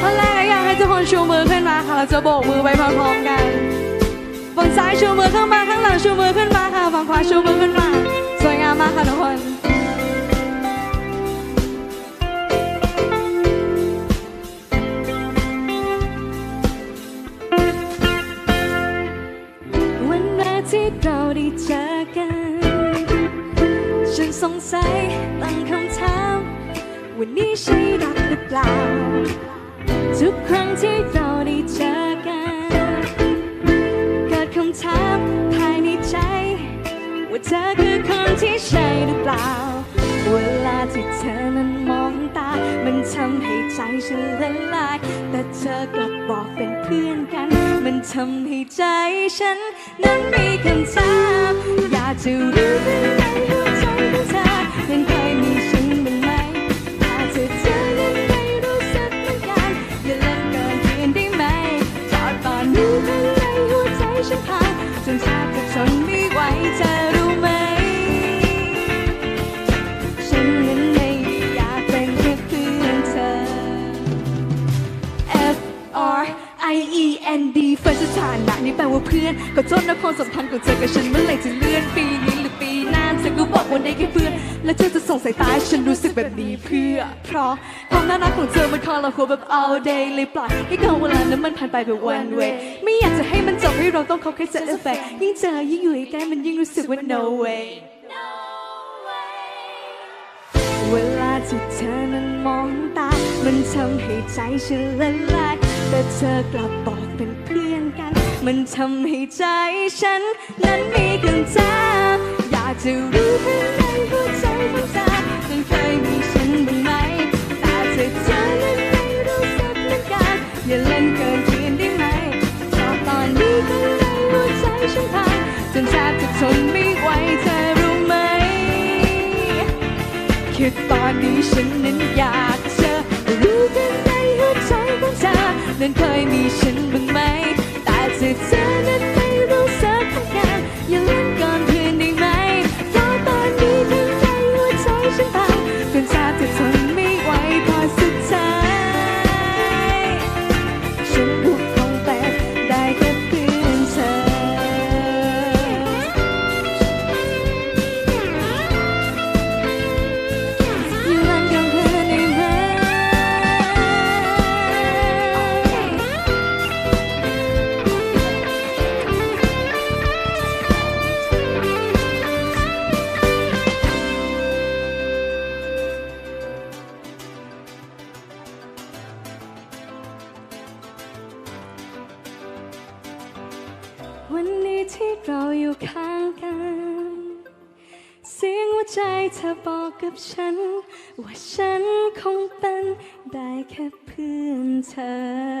ท่อนแรกอยากให้ทุกคนชูมือขึ้นมาค่ะ เราจะโบกมือไปพร้อมๆกันฝั่งซ้ายชูมือขึ้นมาข้างหลังชูมือขึ้นมาค่ะฝั่งขวาชูมือขึ้นมา สวยงามมากค่ะทุกคนวันแรกที่เราได้เจอกัน ฉันสงสัยตั้งคำถาม วันนี้ใช่รักหรือเปล่า ทุกครั้งที่เราได้เจอกัน เกิดคำถามภายในใจ ว่าเธอคือคนที่ใช่หรือเปล่า เวลาที่เธอนั้นมองตา มันทำให้ใจฉันละลาย แต่เธอกลับบอกเป็นเพื่อนกัน มันทำให้ใจฉันนั้นมีคำถาม ทนไม่ไหวเธอรู้ไหม ฉันนั้นไม่อยากเป็นแค่เพื่อนเธอ F R I E N D เฟิร์สสถานะนี่แปลว่าเพื่อน ก็จนนะความสัมพันธ์ของเธอกับฉันเมื่อไหร่จะเลื่อนปีนี้หรือปีหน้าเธอก็บอกว่าได้แค่เพื่อน แล้วเธอจะส่งสายตาให้ฉันรู้สึกแบบนี้เพื่อ เพราะความน่ารักของเธอมันคอเราหัวแบบ all day เลยปล่อยให้การเวลานั้นมันผ่านไปแบบ one way ไม่อยากจะให้มันจ บให้เราต้องคบแค่ just effect ยิ่งเจอยิ่งอยู่ใกล้มันยิ่งรู้สึกว่า no way เวลาที่เธอนั้นมองตา มันทำให้ใจฉันละลาย แต่เธอกลับบอกเป็นเพื่อนกัน มันทำให้ใจฉัน นั้นมีคำถามอยากจะรู้ข้างในหัวใจของเธอนั้นเคยมีฉันบ้างไหมแต่เธอเธอนั้นไม่รู้สึกเหมือนกันอย่าเล่นเกิน คือตอนนี้ฉันนั้นอยากจะรู้กันในหัวใจของเธอนั้นเคย วันนี้ที่เราอยู่ข้างกัน เสียงหัวใจเธอบอกกับฉัน ว่าฉันคงเป็นได้แค่เพื่อนเธอ